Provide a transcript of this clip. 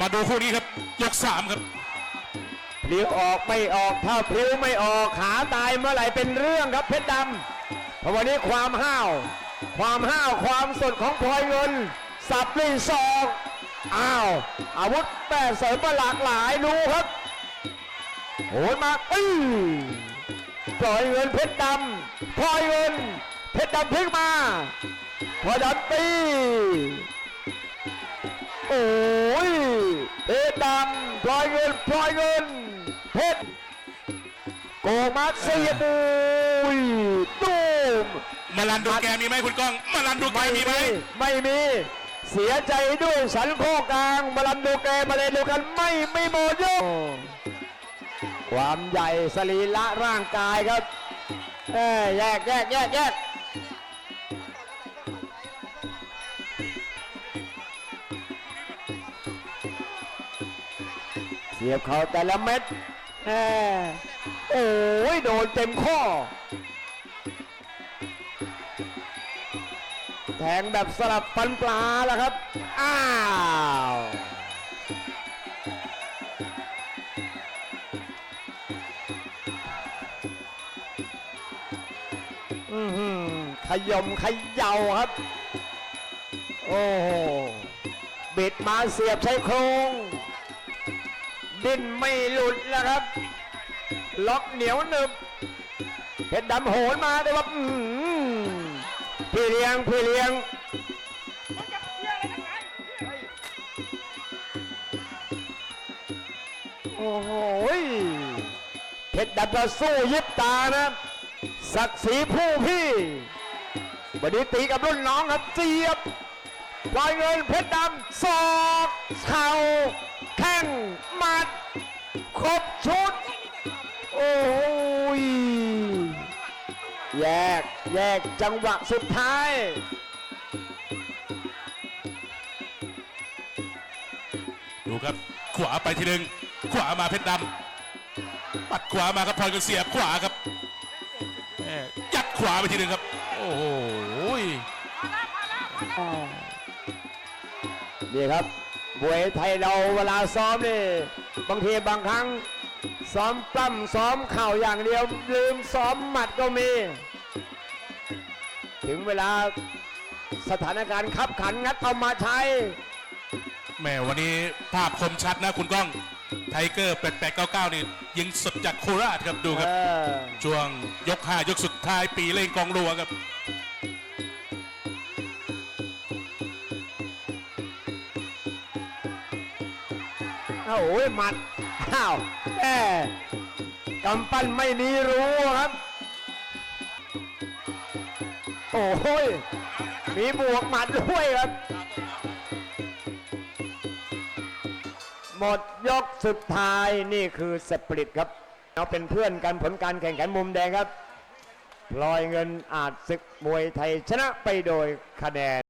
มาดูคู่นี้ครับ ยกสามครับ พลิ้วออกไม่ออกถ้าพลิ้วไม่ออกขาตายเมื่อไหร่เป็นเรื่องครับเพชรดำเพราะวันนี้ความห้าว ความห้าวความสดของพลอยเงิน สับด้วยศอกอ้าวอาวุธแปรเสริมมาหลากหลายดูครับโหนมาอื้อพลอยเงินเพชรดำพลอยเงิน เพชรดำพลิกมาพลอยดำตีโอ้ เพชรดำพลอยเงินพลอยเงินเพชรโกมัดเสียบุยตูมมาลันดูแกมีไหมคุณก้องมาลันดูแกมีไหมไม่มีเสียใจด้วยสันโคกลางมาลันดูแกมาเลยดูกันไม่ไม่หมดยกความใหญ่สรีระร่างกายครับเอ้ยแยกแยกแยกแยก เสียบเขาแต่ละเม็ดแหม่โอ้ยโดนเต็มข้อ แทงแบบสลับฟันปลาแล้วครับ อ้าวอือหือขยมขยาวครับ โอ้โหบิดมาเสียบใช้โครง ดิ้นไม่หลุดแล้วครับ ล็อกเหนียวหนึบเพชรดำโหนมาได้ว่าอือพี่เลี้ยงพี่เลี้ยงโอ้โหเพชรดำก็สู้ยิบตานะศักดิ์ศรีผู้พี่วันนี้ตีกับรุ่นน้องครับเจี๊ยบ ปล่อยเงินเพชรดำศอกเข่าแข้งหมัด ครบชุด โอ้ย แยก แยกจังหวะสุดท้าย ดูครับ ขวาไปทีหนึ่งขวามาเพชรดำปัดขวามาครับพลอยกันเสียบขวาครับแม่ยัดขวาไปทีหนึ่งครับ โอ้โห นี่ครับมวยไทยเราเวลาซ้อมนี่บางทีบางครั้ง ซ้อมปล้ำซ้อมเข่าอย่างเดียว ลืมซ้อมหมัดก็มี ถึงเวลาสถานการณ์ขับขันงัดเอามาใช้แม่วันนี้ภาพคมชัดนะคุณก้องไทเกอร์8899นี่ยิงสดจากโคราชครับดูครับเออช่วงยก5ยกสุดท้ายปีเล่งกองรัวครับ โอ้ยหมัดอ้าวแม่กำปั้นไม่มีรู้ครับ โอ้ยมีบวกหมัดด้วยครับ หมดยกสุดท้ายนี่คือสปริตครับ เราเป็นเพื่อนกันผลการแข่งขันมุมแดงครับ พลอยเงินอาจศึกมวยไทยชนะไปโดยคะแนน